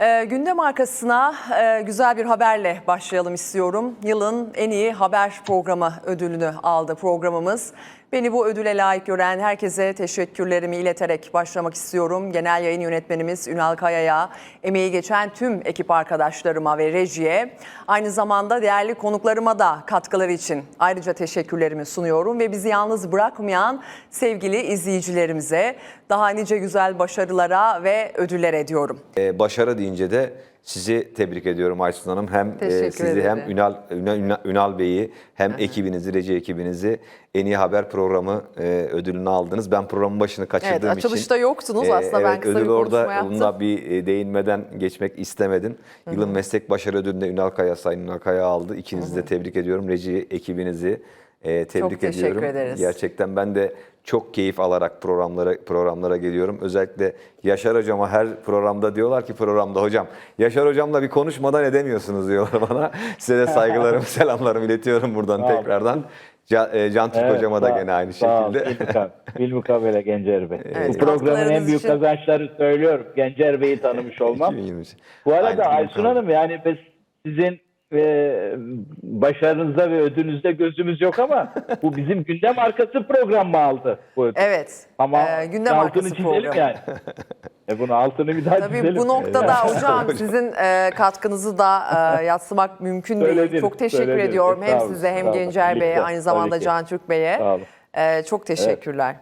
Ee, gündem arkasına e, güzel bir haberle başlayalım istiyorum. Yılın en iyi haber programı ödülünü aldı programımız. Beni bu ödüle layık gören herkese teşekkürlerimi ileterek başlamak istiyorum. Genel yayın yönetmenimiz Ünal Kaya'ya, emeği geçen tüm ekip arkadaşlarıma ve rejiye, aynı zamanda değerli konuklarıma da katkıları için ayrıca teşekkürlerimi sunuyorum. Ve bizi yalnız bırakmayan sevgili izleyicilerimize daha nice güzel başarılara ve ödüller ediyorum. Ee, başarı deyince de sizi tebrik ediyorum Aysun Hanım. Hem e, Teşekkür sizi ederim. hem Ünal, Ünal, Ünal- Ünal Bey'i hem ekibinizi, Reci ekibinizi en iyi haber programı e, ödülünü aldınız. Ben programın başını kaçırdığım Evet, için. açılışta yoktunuz. e, Aslında ben evet, kısa ödül bir orada. Bunda bir değinmeden geçmek istemedim. Yılın meslek başarı ödülünde Ünal Kaya, Sayın Ünal Kaya aldı. İkinizi de tebrik ediyorum. Reci ekibinizi e, tebrik Çok teşekkür ediyorum. ederiz. Gerçekten ben de çok keyif alarak programlara programlara geliyorum. Özellikle Yaşar hocama her programda diyorlar ki programda hocam Yaşar hocamla bir konuşmadan edemiyorsunuz diyorlar bana. Size de saygılarımı, selamlarımı iletiyorum buradan olun. tekrardan. Can, e, Can Türk Evet, hocama da gene aynı şekilde. Bilmukabele, bilmukabele Gencer Bey. Evet, Bu programın en büyük için- kazançları söylüyorum. Gencer Bey'i tanımış olmam. 2023. Bu arada Aynen, Aysun. Hanım yani biz sizin e, başarınızda ve ödülünüzde gözümüz yok ama bu bizim gündem arkası program mı aldı bu ödül? Evet, Ama e, gündem altını arkası çizelim programı. yani. e bunu altını bir daha Tabii çizelim. bu noktada hocam sizin e, katkınızı da e, yatsımak mümkün değil. Söylediniz, Çok teşekkür söylediniz. ediyorum hem Estağfurullah, size hem estağfurullah. Gencer Bey'e aynı zamanda tabii ki. Can Türk Bey'e. Sağ olun. E, çok teşekkürler.